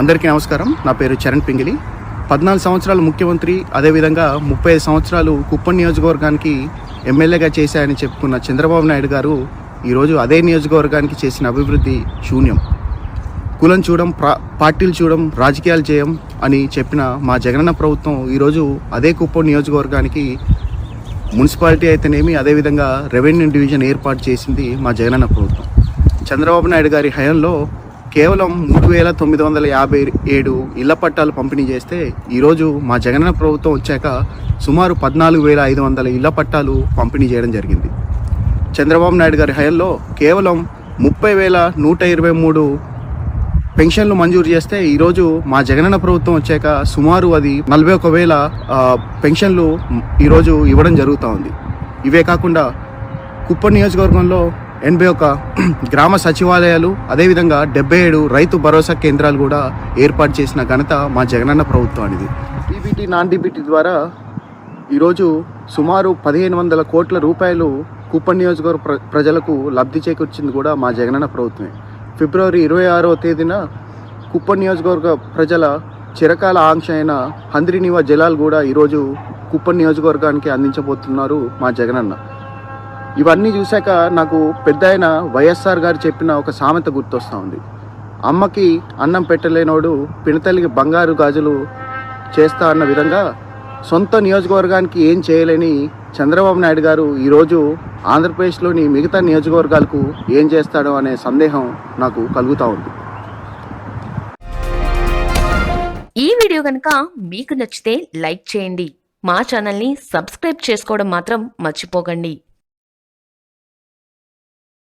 అందరికీ నమస్కారం. నా పేరు చరణ్ పింగిలి. పద్నాలుగు సంవత్సరాలు ముఖ్యమంత్రి అదేవిధంగా ముప్పై ఐదు సంవత్సరాలు కుప్పం నియోజకవర్గానికి ఎమ్మెల్యేగా చేశాయని చెప్పుకున్న చంద్రబాబు నాయుడు గారు ఈరోజు అదే నియోజకవర్గానికి చేసిన అభివృద్ధి శూన్యం. కులం చూడం ప్రా పార్టీలు చూడం రాజకీయాలు చేయం అని చెప్పిన మా జగనన్న ప్రభుత్వం ఈరోజు అదే కుప్పం నియోజకవర్గానికి మున్సిపాలిటీ అయితేనేమి అదేవిధంగా రెవెన్యూ డివిజన్ ఏర్పాటు చేసింది మా జగనన్న ప్రభుత్వం. చంద్రబాబు నాయుడు గారి హయాంలో కేవలం మూడు వేల తొమ్మిది వందల యాభై ఏడు ఇళ్ళ పట్టాలు పంపిణీ చేస్తే ఈరోజు మా జగనన్న ప్రభుత్వం వచ్చాక సుమారు పద్నాలుగు వేల ఐదు వందల ఇళ్ళ పట్టాలు పంపిణీ చేయడం జరిగింది. చంద్రబాబు నాయుడు గారి హయాంలో కేవలం ముప్పై వేల నూట ఇరవై మూడు పెన్షన్లు మంజూరు చేస్తే ఈరోజు మా జగనన్న ప్రభుత్వం వచ్చాక సుమారు అది నలభై ఒక వేల పెన్షన్లు ఈరోజు ఇవ్వడం జరుగుతూ ఉంది. ఇవే కాకుండా కుప్పం నియోజకవర్గంలో ఎనభై ఒక గ్రామ సచివాలయాలు అదేవిధంగా డెబ్బై ఏడు రైతు భరోసా కేంద్రాలు కూడా ఏర్పాటు చేసిన ఘనత మా జగనన్న ప్రభుత్వానిది డీబీటీ నాన్ డీబీటీ ద్వారా ఈరోజు సుమారు పదిహేను వందల కోట్ల రూపాయలు కూపన్ నియోజకవర్గ ప్ర ప్రజలకు లబ్ధి చేకూర్చింది కూడా మా జగనన్న ప్రభుత్వమే. ఫిబ్రవరి ఇరవై ఆరవ తేదీన కుప్పం నియోజకవర్గ ప్రజల చిరకాల ఆంక్ష అయిన హంద్రినివా జలాలు కూడా ఈరోజు కుప్పం నియోజకవర్గానికి అందించబోతున్నారు మా జగనన్న. ఇవన్నీ చూశాక నాకు పెద్ద ఆయన వైఎస్ఆర్ గారు చెప్పిన ఒక సామెత గుర్తొస్తూ ఉంది. అమ్మకి అన్నం పెట్టలేనోడు పినతల్లికి బంగారు గాజులు చేస్తా అన్న విధంగా సొంత నియోజకవర్గానికి ఏం చేయలేని చంద్రబాబు నాయుడు గారు ఈరోజు ఆంధ్రప్రదేశ్లోని మిగతా నియోజకవర్గాలకు ఏం చేస్తాడో అనే సందేహం నాకు కలుగుతూ ఉంది. ఈ వీడియో కనుక మీకు నచ్చితే లైక్ చేయండి. మా ఛానల్ని సబ్స్క్రైబ్ చేసుకోవడం మాత్రం మర్చిపోకండి.